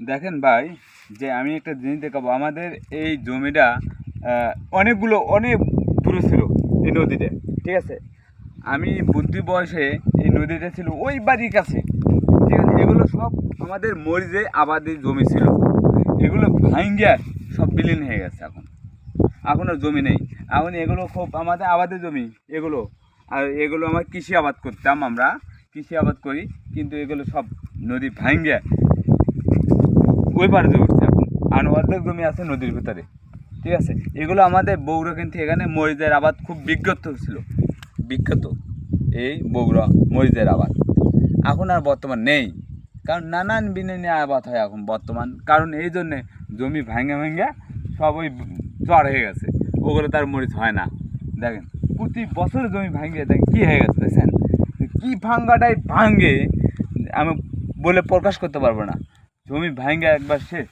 দেখেন ভাই, যে আমি একটা জিনিস দেখাবো, আমাদের এই জমিটা অনেকগুলো, অনেক দূরে ছিল এই নদীতে, ঠিক আছে? আমি বুদ্ধি বয়সে এই নদীটা ছিল, ওই বাড়ির কাছে, ঠিক আছে? এগুলো সব আমাদের মরিজে আবাদি জমি ছিল। এগুলো ভাঙ্গিয়া সব বিলীন হয়ে গেছে এখন। এখন আর জমি নেই। এখন এগুলো খুব আমাদের আবাদের জমি, এগুলো। আর এগুলো আমার কৃষি আবাদ করতাম আমরা, কৃষি আবাদ করি, কিন্তু এগুলো সব নদী ভাঙ্গিয়া ওই পাড়ে উঠছে এখন। আর অর্ধেক জমি আছে নদীর ভিতরে। ঠিক আছে? এগুলো আমাদের বগুড়া কিন্তু এখানে মরিচের আবাদ খুব বিখ্যাত ছিল। বিখ্যাত এই বগুড়া মরিচের আবাদ। এখন আর বর্তমান নেই। কারণ নানান বিনে আবাদ হয় এখন বর্তমান। কারণ এই জন্যে জমি ভাঙে ভাঙে সব ওই চর হয়ে গেছে। ওগুলো তার মরিচ হয় না। দেখেন, প্রতি বছর জমি ভাঙে দেখেন কী হয়ে গেছে দেখছেন? কী ভাঙ্গাটাই ভাঙ্গে আমি বলে প্রকাশ করতে পারব না। জমি ভাঙ্গা একবার শেষ।